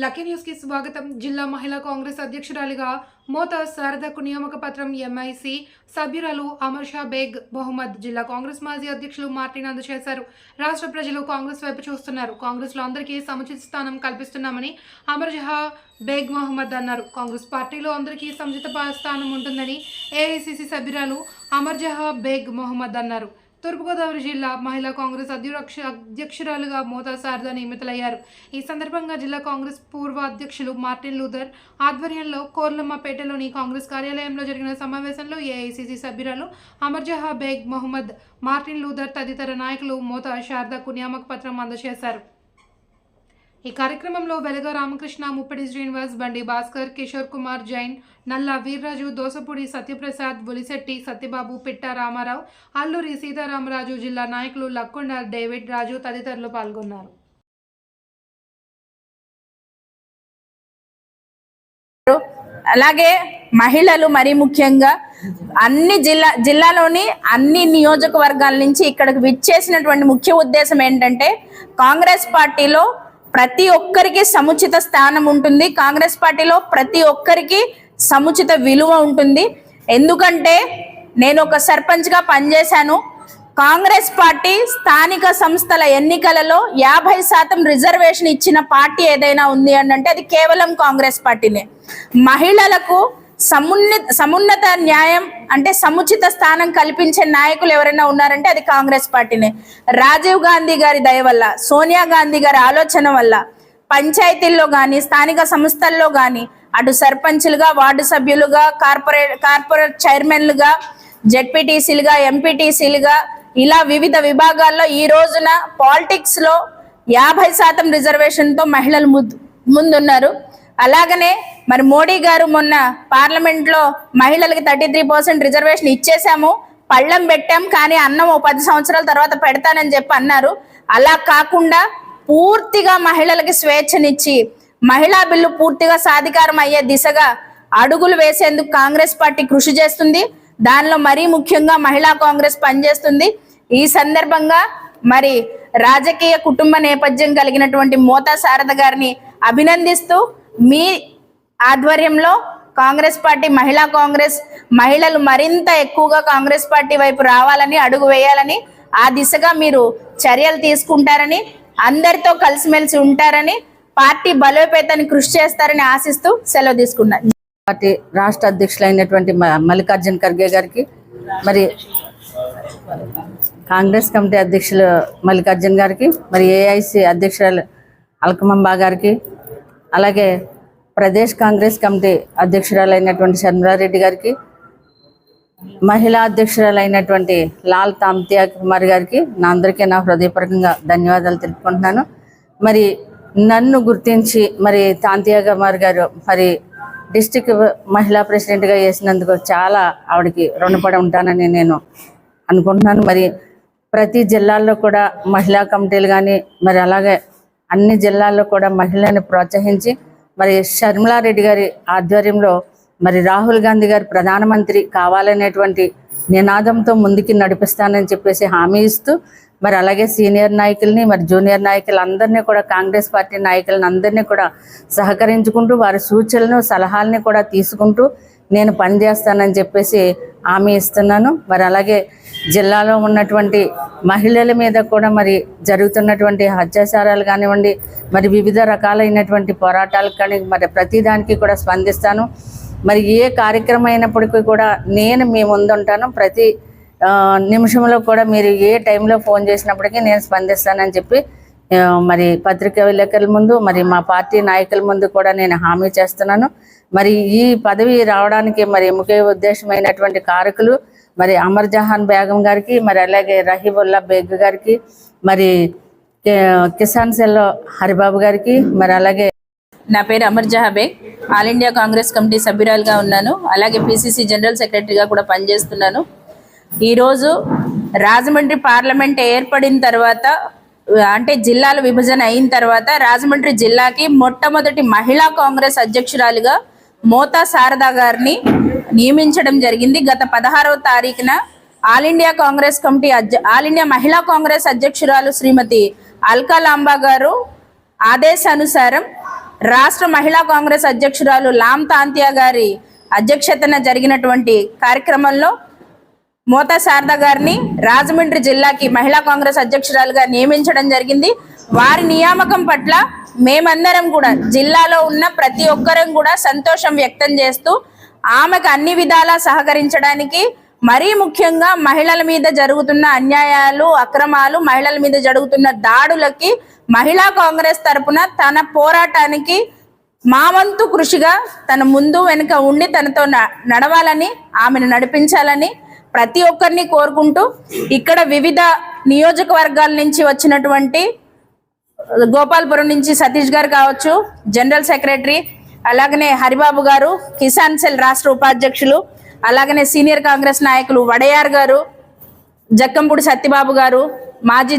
Lucky న్యూస్కి స్వాగతం. జిల్లా మహిళా కాంగ్రెస్ అధ్యక్షురాలిగా మోత శారదకు నియామక పత్రం ఎంఐసి సభ్యురాలు అమర్ షా బేగ్ బహుమద్ జిల్లా కాంగ్రెస్ మాజీ అధ్యక్షులు మార్టిన్ అందజేశారు రాష్ట్ర ప్రజలు కాంగ్రెస్ వైపు చూస్తున్నారు. కాంగ్రెస్లో అందరికీ సముచిత స్థానం కల్పిస్తున్నామని అమర్ జహా బేగ్ మహమ్మద్ అన్నారు. కాంగ్రెస్ పార్టీలో అందరికీ సముచిత స్థానం ఉంటుందని ఏఐసిసి సభ్యురాలు అమర్ జహా బేగ్ మొహమ్మద్ అన్నారు. తూర్పుగోదావరి జిల్లా మహిళా కాంగ్రెస్ అధ్యక్ష అధ్యక్షురాలుగా మోతా శారద నియమితులయ్యారు. ఈ సందర్భంగా జిల్లా కాంగ్రెస్ పూర్వ అధ్యక్షులు మార్టిన్ లూథర్ ఆధ్వర్యంలో కోర్లమ్మపేటలోని కాంగ్రెస్ కార్యాలయంలో జరిగిన సమావేశంలో ఏఐసిసి సభ్యురాలు అమర్జహా బేగ్ మొహమ్మద్ మార్టిన్ లూథర్ తదితర నాయకులు మోతా శారదకు నియామక పత్రం అందజేశారు. ఈ కార్యక్రమంలో వెలగ రామకృష్ణ ముప్పటి శ్రీనివాస్ బండి భాస్కర్ కిషోర్ కుమార్ జైన్ నల్ల వీర్రాజు దోసపూడి సత్యప్రసాద్ బొలిశెట్టి సత్యబాబు పిట్ట రామారావు అల్లూరి సీతారామరాజు జిల్లా నాయకులు లక్కొండ డేవిడ్ రాజు తదితరులు పాల్గొన్నారు. అలాగే మహిళలు మరి ముఖ్యంగా అన్ని జిల్లా జిల్లాలోని అన్ని నియోజకవర్గాల నుంచి ఇక్కడికి విచ్చేసినటువంటి ముఖ్య ఉద్దేశం ఏంటంటే కాంగ్రెస్ పార్టీలో ప్రతి ఒక్కరికి సముచిత స్థానం ఉంటుంది. కాంగ్రెస్ పార్టీలో ప్రతి ఒక్కరికి సముచిత విలువ ఉంటుంది. ఎందుకంటే నేను ఒక సర్పంచ్గా పనిచేశాను. కాంగ్రెస్ పార్టీ స్థానిక సంస్థల ఎన్నికలలో యాభై శాతం రిజర్వేషన్ ఇచ్చిన పార్టీ ఏదైనా ఉంది అని అంటే అది కేవలం కాంగ్రెస్ పార్టీనే. మహిళలకు సమున్నత సమున్నత న్యాయం అంటే సముచిత స్థానం కల్పించే నాయకులు ఎవరైనా ఉన్నారంటే అది కాంగ్రెస్ పార్టీనే. రాజీవ్ గాంధీ గారి దయ వల్ల సోనియా గాంధీ గారి ఆలోచన వల్ల పంచాయతీల్లో కానీ స్థానిక సంస్థల్లో కానీ అటు సర్పంచులుగా వార్డు సభ్యులుగా కార్పొరేట్ కార్పొరేట్ చైర్మన్లుగా జెడ్పీటీసీలుగా ఎంపీటీసీలుగా ఇలా వివిధ విభాగాల్లో ఈ రోజున పాలిటిక్స్లో యాభై శాతం రిజర్వేషన్తో మహిళలు ముందు ముందున్నారు. అలాగనే మరి మోడీ గారు మొన్న పార్లమెంట్లో మహిళలకి థర్టీ త్రీ పర్సెంట్ రిజర్వేషన్ ఇచ్చేసాము పళ్ళెం పెట్టాం కానీ అన్నం ఓ పది సంవత్సరాల తర్వాత పెడతానని చెప్పి అన్నారు. అలా కాకుండా పూర్తిగా మహిళలకి స్వేచ్ఛనిచ్చి మహిళా బిల్లు పూర్తిగా సాధికారం అయ్యే దిశగా అడుగులు వేసేందుకు కాంగ్రెస్ పార్టీ కృషి చేస్తుంది. దానిలో మరీ ముఖ్యంగా మహిళా కాంగ్రెస్ పనిచేస్తుంది. ఈ సందర్భంగా మరి రాజకీయ కుటుంబ నేపథ్యం కలిగినటువంటి మోతా శారద గారిని అభినందిస్తూ మీ ఆధ్వర్యంలో కాంగ్రెస్ పార్టీ మహిళా కాంగ్రెస్ మహిళలు మరింత ఎక్కువగా కాంగ్రెస్ పార్టీ వైపు రావాలని అడుగు వేయాలని ఆ దిశగా మీరు చర్యలు తీసుకుంటారని అందరితో కలిసిమెలిసి ఉంటారని పార్టీ బలోపేతాన్ని కృషి చేస్తారని ఆశిస్తూ సెలవు తీసుకున్నారు పార్టీ రాష్ట్ర అధ్యక్షులైనటువంటి మ- ఖర్గే గారికి మరి కాంగ్రెస్ కమిటీ అధ్యక్షులు మల్లికార్జున్ గారికి మరి ఏఐసి అధ్యక్షురాలు అల్కమంబా గారికి అలాగే ప్రదేశ్ కాంగ్రెస్ కమిటీ అధ్యక్షురాలైనటువంటి శర్మలారెడ్డి గారికి మహిళా అధ్యక్షురాలైనటువంటి లాల్ తామ్తియా కుమార్ గారికి నా అందరికీ నా హృదయపూర్వకంగా ధన్యవాదాలు తెలుపుకుంటున్నాను. మరి నన్ను గుర్తించి మరి తాంతియా కుమార్ గారు మరి డిస్టిక్ మహిళా ప్రెసిడెంట్గా చేసినందుకు చాలా ఆవిడకి రుణపడి ఉంటానని నేను అనుకుంటున్నాను. మరి ప్రతి జిల్లాల్లో కూడా మహిళా కమిటీలు కానీ మరి అలాగే అన్ని జిల్లాల్లో కూడా మహిళలను ప్రోత్సహించి మరి షర్మిలారెడ్డి గారి ఆధ్వర్యంలో మరి రాహుల్ గాంధీ గారు ప్రధానమంత్రి కావాలనేటువంటి నినాదంతో ముందుకి నడిపిస్తానని చెప్పేసి హామీ ఇస్తూ మరి అలాగే సీనియర్ నాయకుల్ని మరి జూనియర్ నాయకులందరినీ కూడా కాంగ్రెస్ పార్టీ నాయకులను అందరినీ కూడా సహకరించుకుంటూ వారి సూచనలను సలహాలని కూడా తీసుకుంటూ నేను పనిచేస్తానని చెప్పేసి హామీ ఇస్తున్నాను. మరి అలాగే జిల్లాలో ఉన్నటువంటి మహిళల మీద కూడా మరి జరుగుతున్నటువంటి అత్యాచారాలు కానివ్వండి మరి వివిధ రకాలైనటువంటి పోరాటాలు కానీ మరి ప్రతిదానికి కూడా స్పందిస్తాను. మరి ఏ కార్యక్రమం అయినప్పటికీ కూడా నేను మీ ముందుంటాను. ప్రతి నిమిషంలో కూడా మీరు ఏ టైంలో ఫోన్ చేసినప్పటికీ నేను స్పందిస్తానని చెప్పి మరి పత్రికా విలేకరుల ముందు మరి మా పార్టీ నాయకుల ముందు కూడా నేను హామీ చేస్తున్నాను. మరి ఈ పదవి రావడానికి మరి ముఖ్య ఉద్దేశమైనటువంటి కారకులు మరి అమర్ జహాన్ బేగం గారికి మరి అలాగే రహీబుల్లా బేగ్ గారికి మరి కిసాన్ సెల్ హరిబాబు గారికి మరి అలాగే నా పేరు Amar Beg all India Congress committee సభ్యురాలుగా ఉన్నాను. అలాగే పిసిసి జనరల్ సెక్రటరీగా కూడా పనిచేస్తున్నాను. ఈరోజు రాజమండ్రి పార్లమెంట్ ఏర్పడిన తర్వాత అంటే జిల్లాల విభజన అయిన తర్వాత రాజమండ్రి జిల్లాకి మొట్టమొదటి మహిళా కాంగ్రెస్ అధ్యక్షురాలుగా మోతా శారదా గారిని నియమించడం జరిగింది. గత పదహారవ తారీఖున ఆల్ ఇండియా కాంగ్రెస్ కమిటీ అధ్య ఆల్ ఇండియా మహిళా కాంగ్రెస్ అధ్యక్షురాలు శ్రీమతి అల్కా లాంబా గారు ఆదేశానుసారం రాష్ట్ర మహిళా కాంగ్రెస్ అధ్యక్షురాలు లామ్ తాంతియా గారి అధ్యక్షతన జరిగినటువంటి కార్యక్రమంలో మోతా శారద గారిని రాజమండ్రి జిల్లాకి మహిళా కాంగ్రెస్ అధ్యక్షురాలుగా నియమించడం జరిగింది. వారి నియామకం పట్ల మేమందరం కూడా జిల్లాలో ఉన్న ప్రతి ఒక్కరం కూడా సంతోషం వ్యక్తం చేస్తూ ఆమెకు అన్ని విధాలా సహకరించడానికి మరీ ముఖ్యంగా మహిళల మీద జరుగుతున్న అన్యాయాలు అక్రమాలు మహిళల మీద జరుగుతున్న దాడులకి మహిళా కాంగ్రెస్ తరపున తన పోరాటానికి మా వంతు కృషిగా తన ముందు వెనుక ఉండి తనతో న- నడవాలని ఆమెను నడిపించాలని ప్రతి ఒక్కరిని కోరుకుంటూ ఇక్కడ వివిధ నియోజకవర్గాల నుంచి వచ్చినటువంటి గోపాల్పురం నుంచి సతీష్ గారు కావచ్చు జనరల్ సెక్రటరీ అలాగనే హరిబాబు గారు కిసాన్ సెల్ రాష్ట్ర ఉపాధ్యక్షులు అలాగనే సీనియర్ కాంగ్రెస్ నాయకులు వడయార్ గారు జక్కంపూడి సత్యబాబు గారు మాజీ